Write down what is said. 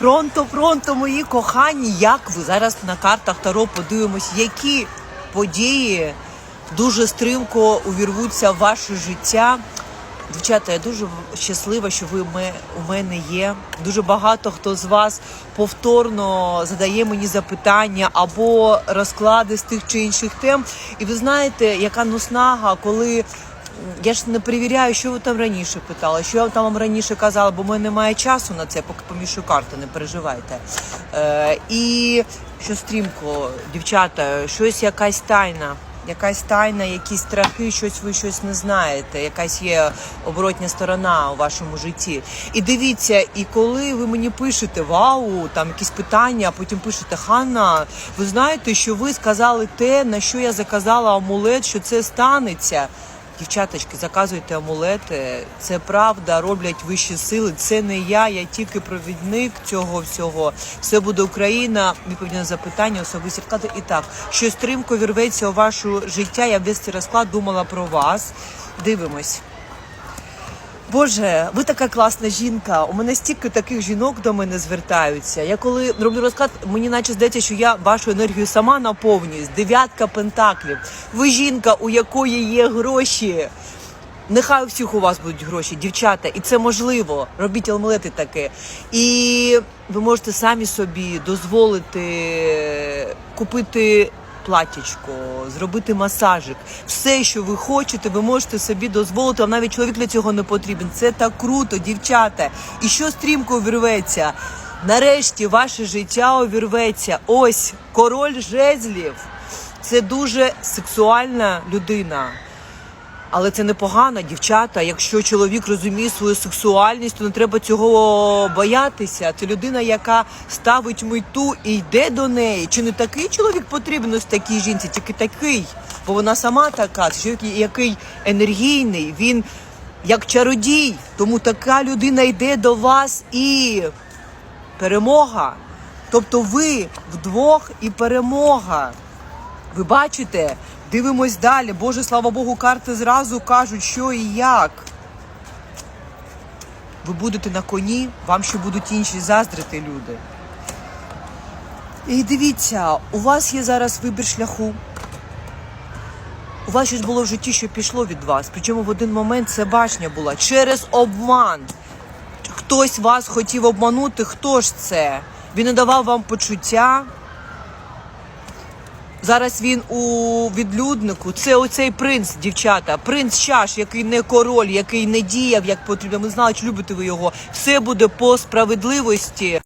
Пронто, пронто, мої кохані, як ви зараз на картах Таро подивимось, які події дуже стрімко увірвуться в ваше життя. Дівчата, я дуже щаслива, що ви ме- у мене є. Дуже багато хто з вас повторно задає мені запитання або розклади з тих чи інших тем. І ви знаєте, яка наснага, коли я ж не перевіряю, що ви там раніше питали, що я там вам раніше казала, бо в мене немає часу на це, поки помішую карти, не переживайте. Е, і що стрімко, дівчата, щось якась тайна. Якась тайна, якісь страхи, щось ви щось не знаєте, якась є оборотня сторона у вашому житті. І дивіться, і коли ви мені пишете вау, там якісь питання, а потім пишете Ханна, ви знаєте, що ви сказали те, на що я заказала амулет, що це станеться. Дівчаточки, заказуйте амулети. Це правда, роблять вищі сили. Це не я, я тільки провідник цього всього. Все буде Україна. Відповідь на запитання, особисті вклади. І так, що стрімко вірветься у ваше життя. Я весь цей розклад думала про вас. Дивимось. Боже, ви така класна жінка. У мене стільки таких жінок до мене звертаються. Я коли роблю розклад, мені наче здається, що я вашу енергію сама наповнююсь. Дев'ятка пентаклів. Ви жінка, у якої є гроші. Нехай у всіх у вас будуть гроші, дівчата, і це можливо. Робіть амулети таке. І ви можете самі собі дозволити купити платічко, зробити масажик. Все, що ви хочете, ви можете собі дозволити. Вам навіть чоловік для цього не потрібен. Це так круто, дівчата. І що стрімко увірветься? Нарешті ваше життя увірветься. Ось король жезлів. Це дуже сексуальна людина. Але це непогано, дівчата. Якщо чоловік розуміє свою сексуальність, то не треба цього боятися. Це людина, яка ставить мету і йде до неї. Чи не такий чоловік потрібен ось такій жінці? Тільки такий, бо вона сама така. Це чоловік, який енергійний, він як чародій. Тому така людина йде до вас і перемога. Тобто ви вдвох і перемога. Ви бачите, дивимось далі. Боже, слава Богу, карти зразу кажуть, що і як. Ви будете на коні, вам ще будуть інші заздрити люди. І дивіться, у вас є зараз вибір шляху. У вас щось було в житті, що пішло від вас. Причому в один момент це башня була через обман. Хтось вас хотів обманути, хто ж це? Він не давав вам почуття. Зараз він у відлюднику. Це оцей принц, дівчата. Принц чаш, який не король, який не діяв як потрібно. Ми знали, чи любите ви його. Все буде по справедливості.